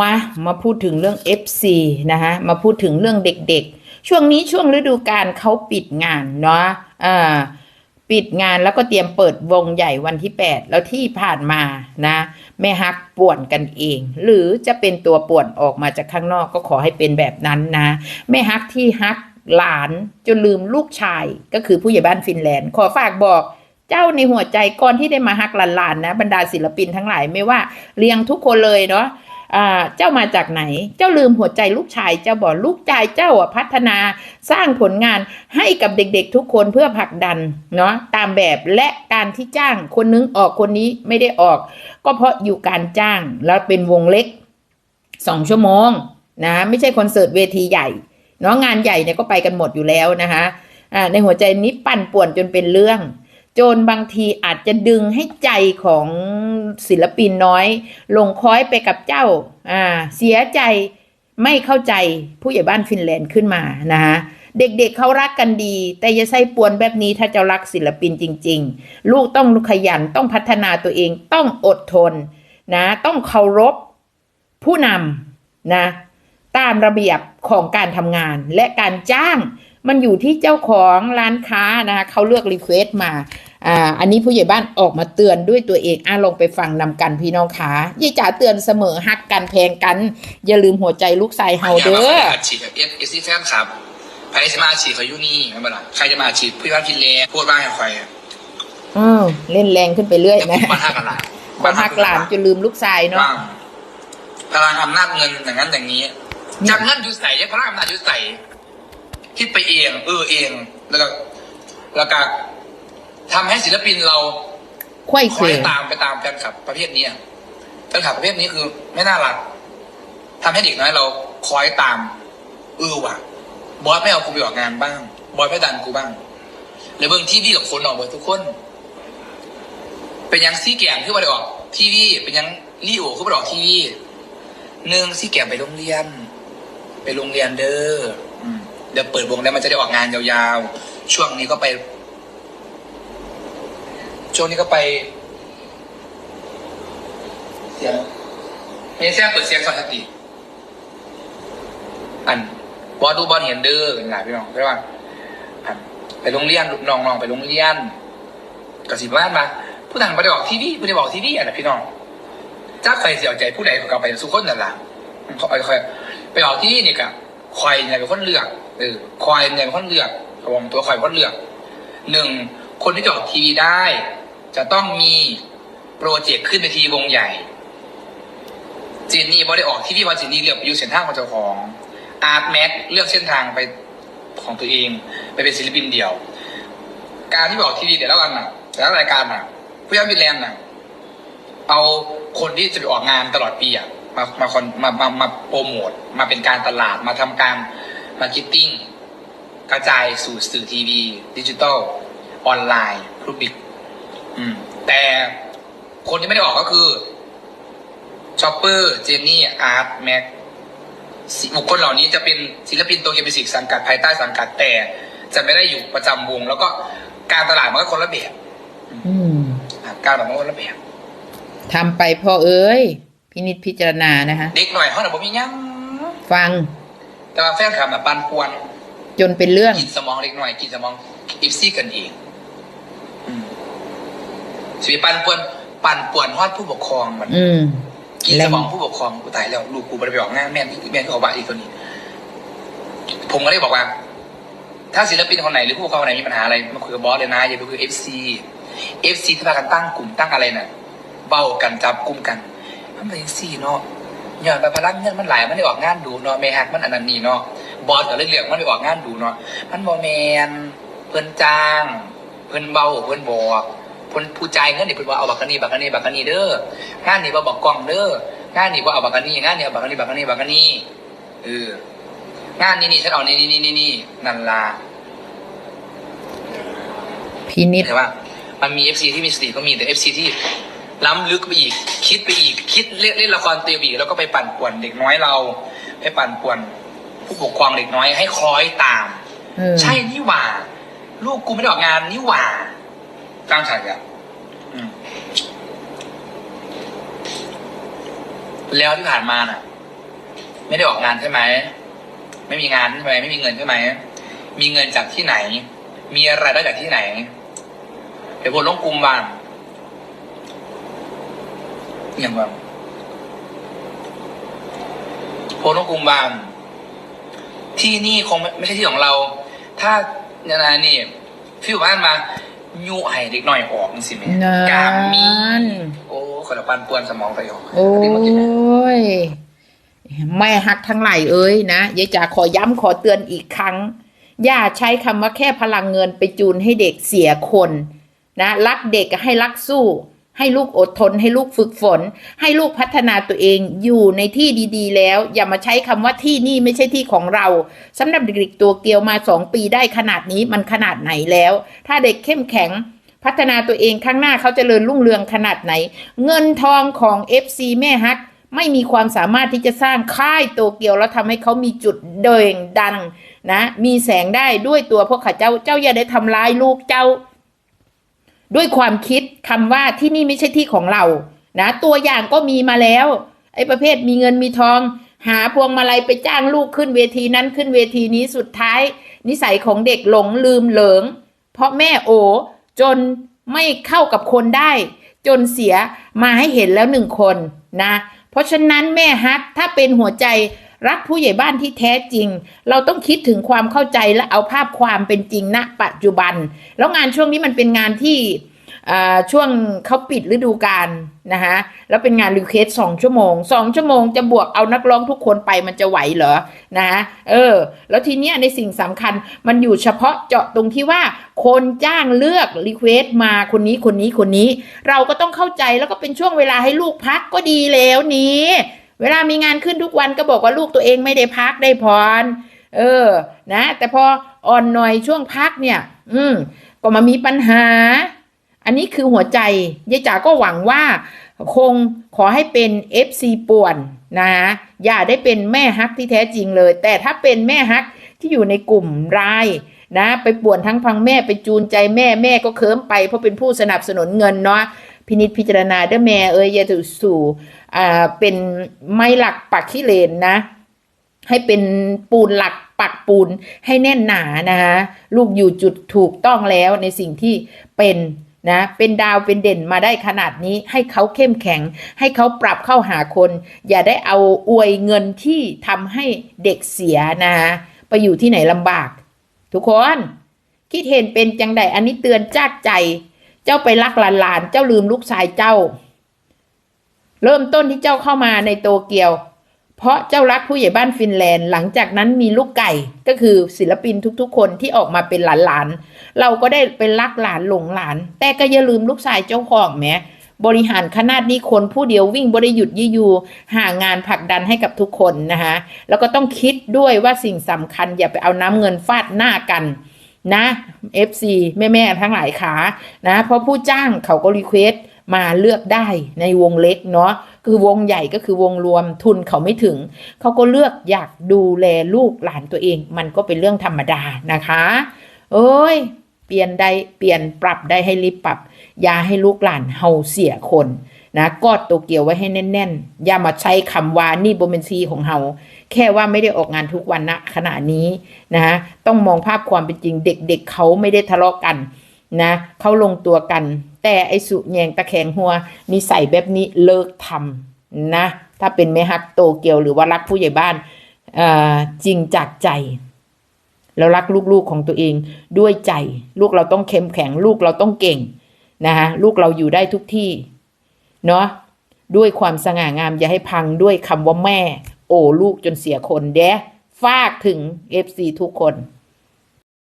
มามาพูดถึงเรื่อง FC นะฮะมาพูดถึงเรื่องเด็กๆ ช่วงนี้ช่วงฤดูกาลเขาปิดงานเนาะอ่าปิดงานแล้วก็เตรียมเปิดวงใหญ่วันที่ 8 แล้วที่ผ่านมานะแม่ฮักป่วนกันเอง หรือจะเป็นตัวป่วนออกมาจากข้างนอกก็ขอให้เป็นแบบนั้นนะแม่ฮักที่ฮักหลานจนลืมลูกชายก็คือผู้ใหญ่บ้านฟินแลนด์ ขอฝากบอกเจ้าในหัวใจก่อนที่ได้มาฮักหลานๆนะบรรดาศิลปินทั้งหลายไม่ว่าเรียงทุกคนเลยเนาะ เจ้ามาจากไหน เจ้าลืมหัวใจลูกชายเจ้าบอกลูกชายเจ้าพัฒนาสร้างผลงานให้กับเด็กๆทุกคนเพื่อผลักดันเนาะตามแบบและการที่จ้างคนนึงออกคนนี้ไม่ได้ออก ก็เพราะอยู่การจ้างแล้วเป็นวงเล็กสองชั่วโมงนะไม่ใช่คอนเสิร์ตเวทีใหญ่เนาะงานใหญ่เนี่ยก็ไปกันหมดอยู่แล้วนะคะในหัวใจนี้ปั่นป่วนจนเป็นเรื่อง จนบางทีอาจจะดึงให้ใจของศิลปินน้อย ลงคอยไปกับเจ้าอ่าเสียใจไม่เข้าใจผู้ใหญ่บ้านฟินแลนด์ขึ้นมานะฮะเด็กๆเเขารักกันดี แต่อย่าใส่ปวนแบบนี้ถ้าจ้ารักศิลปินจริง ๆ ลูกต้องขยันต้องพัฒนาตัวเองต้องอดทนนะต้องเคารพผู้นำนะตามระเบียบของการทำงานและการจ้างมันอยู่ที่เจ้าของร้านค้านะคะเขาเลือกรีเควสต์มา อ่าอันนี้ผู้ใหญ่บ้านออกมาเตือนด้วยตัวเองอะลองไปฟังนำกันพี่น้องขายี่จ๋าเตือนเสมอฮักกันแพงกัน อย่าลืมหัวใจลูกชายเฮาเด้ออาชีพแบบเอฟเอสซีแฟนครับใครจะมาอาชีพเขาอยู่นี่ไม่เป็นไรใครจะมาอาชีพพี่ว่ากินเลพูดบ้างให้ใครอืมเล่นแรงขึ้นไปเรื่อยแต่ผนะมบ้านฮักกันหลานบันฮักหลานจนลืมลูกชายเนาะบ้างพลังอำนาจเงินอย่างนั้นอย่างนี้จากเงินอยู่ใส่ยังพลังอำนาจอยู่ใส่คิดไปเอง เออเอง แล้วก็แล้วก็ ทำให้ศิลปินเราควยคเขอวยตามไปตามแฟนคลับประเภทนี้อะแฟนคลับประเภทนี้คือ ไม่น่ารักทำให้เด็กน้อยเราคอยตามเออว่ะ บอสไม่เอากูไปออกงานบ้าง บอสไม่ดันกูบ้างหรือเบิ่งทีวีกับคนออกเบิดทุกคน เป็นยังซี่แกมขึ้นมาได้ออกทีวีเป็นยังลี่โอขึ้นมาได้ออกทีวีหนึ่งซี่แกมไปโรงเรียน ไปโรงเรียนเด้ออืมเดี๋ยวเปิดวงแล้วมันจะได้ออกงานยาวๆ ช่วงนี้ก็ไป ช่วงนี้ก็ไปเสียงเมีเสียงเปิดเสียงสอนสติอันบอดูบอลเห็นเด้อหลายพี่น้องใช่ป่ะอันไปโรงเรียนลูกน้องๆไปโรงเรียนก็สิบ้านมา ผู้ต่างไปได้บอกที่นี่ผู้ใดบอกที่นี่อะนะพี่น้องจ้าใครเสียใจผู้ใดก็กลับไปสุขคนนั่นแหละคอยคอยไปออกที่นี่เนี่ยกะคอยเนี่ยเป็นคนเลือกเออคอยเนี่ยเป็นคนเลือกระวังตัวคอยเป็นคนเลือกหนึ่งคนที่จะออกทีวีได้ จะต้องมีโปรเจกต์ขึ้นในทีวงใหญ่จีนนี่บอได้ออกที่พี่ว่าจีนนี่เลือกไปอยู่เส้นทางของเจ้าของอาร์ตแม็กเลือกเส้นทางไปของตัวเอง ไปเป็นศิลปินเดี่ยว การที่บอกทีวีแต่ละวันน่ะแต่ละรายการน่ะผู้ย่าวินแลนด์น่ะเอาคนที่จะไปออกงานตลอดปีอะมามาคอนมามามาโปรโมทมาเป็นการตลาดมาทำการมาร์เก็ตติ้งกระจายสู่สื่อทีวี ดิจิตอลออนไลน์รูบิก อืม แต่คนที่ไม่ได้ออกก็คือชอปเปอร์เจนนี่อาร์ตแม็กบุคคลเหล่านี้จะเป็นศิลปินตัวเกมมิวสิกสังกัดภายใต้สังกัดแต่ จะไม่ได้อยู่ประจำวง แล้วก็การตลาดมันก็คนละแบบอืมการตลาดมันก็คนละแบบทำไปพ่อเอ้ย พินิจพิจารณานะคะเด็กหน่อยเขาหน่อยผมมียังฟัง แต่ว่าแฟนคลับแบบปันป่วน จนเป็นเรื่องกินสมองเล็กหน่อยกินสมองอิฟซี่กันเองอืม สิปันป่วนปั่นป่วนฮอดผู้ปกครองมันอืมกินสมองผู้ปกครองกูตายแล้วลูกกูไปไปออกงานแม่นแม่นก็ออกบ้านอีกคนนี้ ผมก็เลยบอกว่า ถ้าศิลปินคนไหนหรือผู้ปกครองคนไหนมีปัญหาอะไรมาคุยกับบอสเลยนะอย่าไปคุยเอฟซีเอฟซีที่พากันตั้งกลุ่มตั้งอะไรน่ะเบ้ากันจับกลุ่มกันมันเป็นสี่เนาะย้อนไปพลังเงินมันหลายมันได้ออกงานดูเนาะเมฮักมันอันนั้นนี่เนาะบอสกับเรื่องเรื่องมันได้ออกงานดูเนาะมันบอแมนเพิ่นจ้าง เพิ่นเบาเพิ่นบอก เพิ่นผู้จ่ายเงินนี่เพิ่นว่าเอาบักกะนีบักกะนีบักกะนีเด้องานนี่ว่าบอกกล้องเด้องานนี่ว่าเอาบักกะนีงานนี่เอาบักกะนีบักกะนีบักกะนีเอองานนี้นี่ฉันเอานี่นี่นี่นี่นี่นั่นล่ะพินิจเห็นว่า มันมีเอฟซีที่มีสติก็มีแต่เอฟซีที่ล้ำลึกไปอีก คิดไปอีก คิดเล่นเล่นละครเตียบีกแล้วก็ไปปั่นป่วนเด็กน้อยเรา ไปปั่นป่วน ผู้ปกครองเด็กน้อยให้คล้อยตามเออใช่นี่หว่า ลูกกูไม่ได้ออกงานนี่หว่า ตั้งฉายอะแล้วที่ผ่านมาน่ะ ไม่ได้ออกงานใช่ไหม ไม่มีงานใช่ไหมไม่มีเงินใช่ไหม มีเงินจากที่ไหน มีอะไรได้จากที่ไหนไปพูดลงกลุ่มบ้างอย่างแบบโพลงกลุ่มบ้างที่นี่คงไม่ไม่ใช่ที่ของเรา ถ้าเนี่ยนะนี่ฟิวบ้านมา ยุให้เด็กหน่อยออกสิแม่นั่น กามมีโอ้คนละปันป่วนสมองไปออกโอ้นนี้เมื่อกี้เนี่ยยแม่ฮักทั้งหลายเอ้ยนะยายจ๋าขอย้ำขอเตือนอีกครั้ง อย่าใช้คำว่าแค่พลังเงินไปจูนให้เด็กเสียคน นะ รักเด็กให้รักสู้ ให้ลูกอดทน ให้ลูกฝึกฝน ให้ลูกพัฒนาตัวเองอยู่ในที่ดีๆ แล้ว อย่ามาใช้คำว่าที่นี่ไม่ใช่ที่ของเราสำหรับเด็กๆตัวเกียวมาสองปีได้ขนาดนี้มันขนาดไหนแล้ว ถ้าเด็กเข้มแข็งพัฒนาตัวเองข้างหน้าเขาจเจริญรุ่งเรืองขนาดไหน เงินทองของ FC แม่ฮักไม่มีความสามารถที่จะสร้างค่ายโตเกียวแล้วทำให้เขามีจุดเด่งดังนะ มีแสงได้ด้วยตัวพวกข้าเจ้าเจ้าอย่าได้ทำร้ายลูกเจ้า ด้วยความคิดคำว่าที่นี่ไม่ใช่ที่ของเรานะตัวอย่างก็มีมาแล้วไอ้ประเภทมีเงินมีทอง หาพวงมาลัยไปจ้างลูกขึ้นเวทีนั้นขึ้นเวทีนี้สุดท้าย นิสัยของเด็กหลงลืมเหลิง เพราะแม่โอจนไม่เข้ากับคนได้ จนเสียมาให้เห็นแล้วหนึ่งคนนะ เพราะฉะนั้นแม่ฮักถ้าเป็นหัวใจ รักผู้ใหญ่บ้านที่แท้จริง เราต้องคิดถึงความเข้าใจและเอาภาพความเป็นจริงณปัจจุบัน แล้วงานช่วงนี้มันเป็นงานที่อ่าช่วงเขาปิดฤดูกาลนะคะแล้วเป็นงานรีเควสสองชั่วโมงสองชั่วโมงจะบวกเอานักร้องทุกคนไปมันจะไหวเหรอนะเออ แล้วทีเนี้ยในสิ่งสำคัญมันอยู่เฉพาะเจาะตรงที่ว่า คนจ้างเลือกรีเควสมาคนนี้คนนี้คนนี้ เราก็ต้องเข้าใจแล้วก็เป็นช่วงเวลาให้ลูกพักก็ดีแล้วนี้ เวลามีงานขึ้นทุกวันก็บอกว่าลูกตัวเองไม่ได้พักได้พรเออ นะ แต่พออ่อนหน่อยช่วงพักเนี่ย อืม ก็มามีปัญหา อันนี้คือหัวใจยายจ๋าก็หวังว่า คงขอให้เป็น FC ป่วนนะอย่าได้เป็นแม่ฮักที่แท้จริงเลย แต่ถ้าเป็นแม่ฮักที่อยู่ในกลุ่มรายนะ ไปป่วนทั้งพังแม่ไปจูนใจแม่แม่ก็เคิมไปเพราะเป็นผู้สนับสนุนเงินเนาะ พินิจพิจารณาเด้อแม่เอ้ยอย่าสู่อ่าเป็นไม้หลักปักขี้เลนนะ ให้เป็นปูนหลักปักปูนให้แน่นหนานะคะลูกอยู่จุดถูกต้องแล้วในสิ่งที่เป็นนะเป็นดาวเป็นเด่นมาได้ขนาดนี้ให้เขาเข้มแข็ง ให้เขาปรับเข้าหาคน อย่าได้เอาอวยเงินที่ทำให้เด็กเสียนะคะไปอยู่ที่ไหนลำบาก ทุกคน คิดเห็นเป็นจังใดอันนี้เตือนจากใจ เจ้าไปรักหลานๆเจ้าลืมลูกชายเจ้า เริ่มต้นที่เจ้าเข้ามาในโตเกียว เพราะเจ้ารักผู้ใหญ่บ้านฟินแลนด์ หลังจากนั้นมีลูกไก่ก็คือศิลปินทุกๆ คนที่ออกมาเป็นหลานๆเราก็ได้เป็นรักหลานหลงหลาน แต่ก็อย่าลืมลูกชายเจ้าของแหมบริหารขนาดนี้คนผู้เดียววิ่งบริหยุดยี่ยูหางานผลักดันให้กับทุกคนนะคะแล้วก็ต้องคิดด้วยว่าสิ่งสำคัญอย่าไปเอาน้ำเงินฟาดหน้ากัน นะ FC แม่ๆทั้งหลายขานะ เพราะผู้จ้างเขาก็รีเควสต์มาเลือกได้ในวงเล็กเนาะคือวงใหญ่ก็คือวงรวมทุนเขาไม่ถึง เขาก็เลือกอยากดูแลลูกหลานตัวเอง มันก็เป็นเรื่องธรรมดานะคะ เอ้ย เปลี่ยนได้เปลี่ยนปรับได้ให้รีบปรับ อย่าให้ลูกหลานเฮาเสียคน นะกอดโตเกียวไว้ให้แน่นๆ อย่ามาใช้คำว่านี่โบเมนซีของเฮาแค่ว่าไม่ได้ออกงานทุกวันนะขณะนี้นะต้องมองภาพความเป็นจริงเด็กๆเเขาไม่ได้ทะเลาะกันนะเขาลงตัวกัน แต่ไอสุแยงตะแคงหัวนิสัยแบบนี้เลิกทำนะถ้าเป็นแม่ฮักโตเกียวหรือว่ารักผู้ใหญ่บ้านจริงจากใจแล้วรักลูกๆของตัวเองด้วยใจ ลูกเราต้องเข้มแข็ง ลูกเราต้องเก่งนะคะลูกเราอยู่ได้ทุกที่ เนาะด้วยความสง่างามอย่าให้พังด้วยคำว่าแม่ โอ้ลูกจนเสียคนเด้ฝากถึง FC ทุกคน